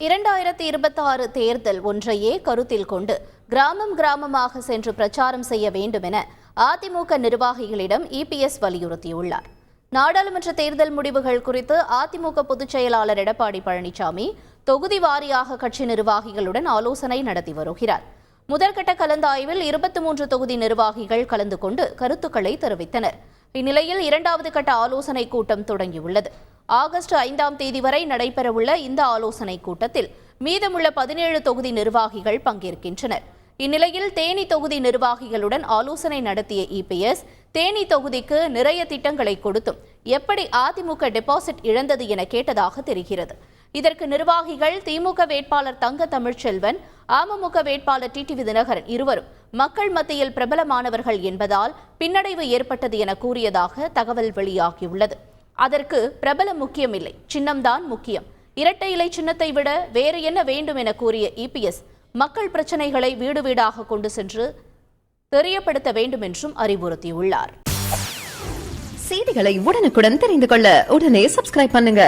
இரண்டாயிரத்தி இருபத்தி ஆறு தேர்தல் ஒன்றையே கருத்தில் கொண்டு கிராமம் கிராமமாக சென்று பிரச்சாரம் செய்ய வேண்டும் என அதிமுக நிர்வாகிகளிடம் இபிஎஸ் வலியுறுத்தியுள்ளார். நாடாளுமன்ற தேர்தல் முடிவுகள் குறித்து அதிமுக பொதுச் செயலாளர் எடப்பாடி பழனிசாமி தொகுதி வாரியாக கட்சி நிர்வாகிகளுடன் ஆலோசனை நடத்தி வருகிறார். முதற்கட்ட கலந்தாய்வில் இருபத்தி மூன்று தொகுதி நிர்வாகிகள் கலந்து கொண்டு கருத்துக்களை தெரிவித்தனர். இந்நிலையில் இரண்டாவது கட்ட ஆலோசனை கூட்டம் தொடங்கியுள்ளது. ஆகஸ்ட் ஐந்தாம் தேதி வரை நடைபெறவுள்ள இந்த ஆலோசனை கூட்டத்தில் மீதமுள்ள பதினேழு தொகுதி நிர்வாகிகள் பங்கேற்கின்றனர். இந்நிலையில் தேனி தொகுதி நிர்வாகிகளுடன் ஆலோசனை நடத்திய இபிஎஸ் தேனி தொகுதிக்கு நிறைய திட்டங்களை கொடுத்தும் எப்படி அதிமுக டெபாசிட் இழந்தது என கேட்டதாக தெரிகிறது. இதற்கு நிர்வாகிகள் திமுக வேட்பாளர் தங்க தமிழ்ச்செல்வன் அமமுக வேட்பாளர் டிடிவி தினகரன் இருவரும் மக்கள் மத்தியில் பிரபலமானவர்கள் என்பதால் பின்னடைவு ஏற்பட்டது என கூறியதாக தகவல் வெளியாகியுள்ளது. அதற்கு பிரபலம் முக்கியமில்லை சின்னம்தான் முக்கியம். இரட்டை இலை சின்னத்தை விட வேறு என்ன வேண்டும் என கூறிய இபிஎஸ் மக்கள் பிரச்சனைகளை வீடு வீடாக கொண்டு சென்று தெரியப்படுத்த வேண்டும் என்றும் அறிவுறுத்தியுள்ளார். செய்திகளை உடனுக்குடன் தெரிந்து கொள்ள உடனே சப்ஸ்கிரைப் பண்ணுங்க.